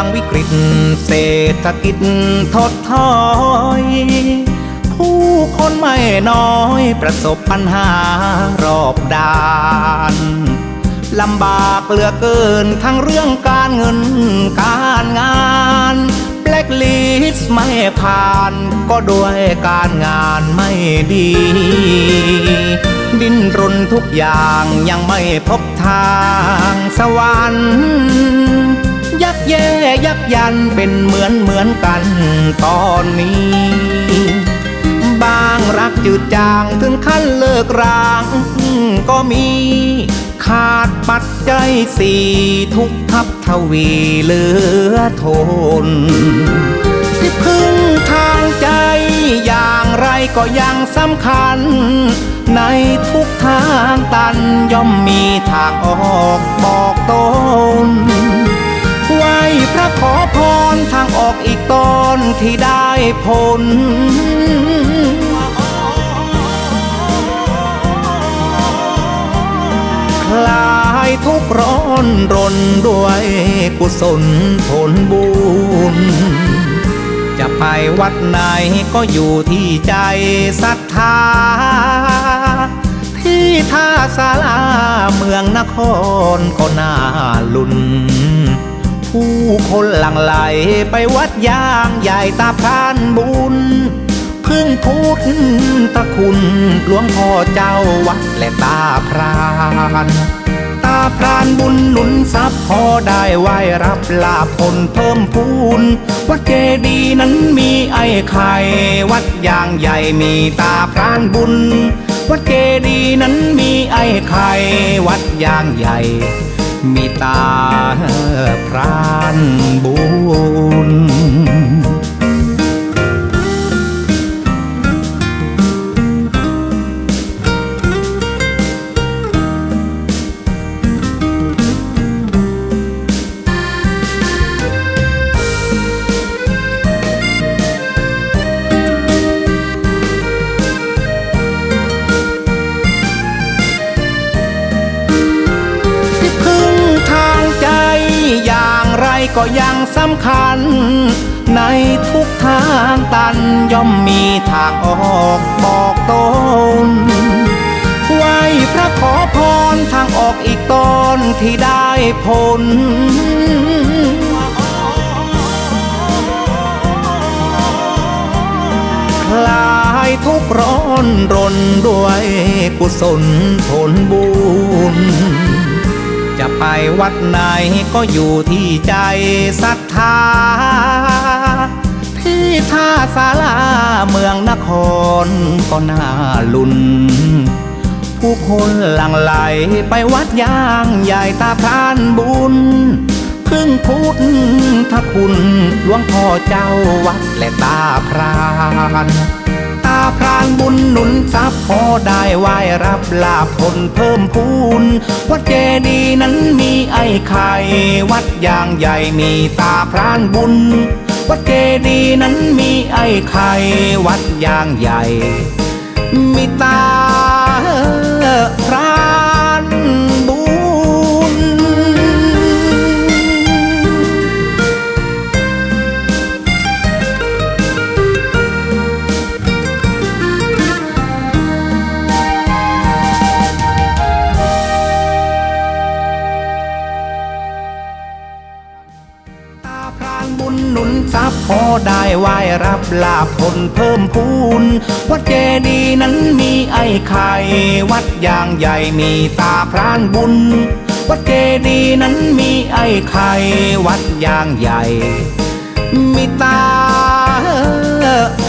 างวิกฤต เศรษฐกิจถดถอย ผู้คนไม่น้อยประสบปัญหารอบด้านลำบากเหลือเกินทั้งเรื่องการเงินการงานแบล็คลิสไม่ผ่านก็ด้วยการงานไม่ดี ดิ้นรนทุกอย่างยังไม่พบทางสวรรค์ ยันเป็นเหมือนเหมือนกันตอนนี้ บางรักจืดจางถึงขั้นเลิกรางก็มี ขาดปัจจัยสี่ทุกทับทวีเหลือทนที่พึ่งทางใจอย่างไรก็ยังสำคัญ ในทุกทางตันย่อมมีทางออกบอก ได้ผลคลายทุกร้อนรนด้วยกุศลผลบุญ จะไปวัดไหนก็อยู่ที่ใจศรัทธา ที่ท่าสาราเมืองนครก็น่าลุน ผู้คนหลั่งไหลไปวัดยางใหญ่ตาพรานบุญ พึ่งพุทธตะคุณหลวงพ่อเจ้าวัดและตาพรานตาพรานบุญหนุนทรัพย์พอได้ไหวรับลาผลเพิ่มพูน วัดเจดีย์นั้นมีไอ้ไข่วัดยางใหญ่มีตาพรานบุญ วัดเจดีย์นั้นมีไอ้ไข่วัดยางใหญ่ มีตาพรานบุญ ก็ยังสำคัญ ในทุกทางตันย่อมมีทางออกบอกตนไหวพระขอพรทางออกอีกตอนที่ได้ผลคลายทุกข์ร้อนรนด้วยกุศลผลบุญ จะไปวัดไหนก็อยู่ที่ใจศรัทธา ที่ท่าสาราเมืองนครก็น่าลุน ผู้คนหลั่งไหลไปวัดย่างใหญ่ตาพรานบุญพึ่งพุทธคุณหลวงพ่อเจ้าวัดและตาพราน พรานบุญหนุนทรัพย์พอได้ไหวรับลาภผลเพิ่มพูน วัดเจดีย์นั้นมีไอ้ไข่ วัดยางใหญ่มีตาพรานบุญ วัดเจดีย์นั้นมีไอ้ไข่ วัดยางใหญ่ มีตา ได้ไหวรับลาภผลเพิ่มพูน วัดเจดีย์นั้นมีไอ้ไข่ วัดยางใหญ่มีตาพรานบุญ วัดเจดีย์นั้นมีไอ้ไข่ วัดยางใหญ่ มีตาพ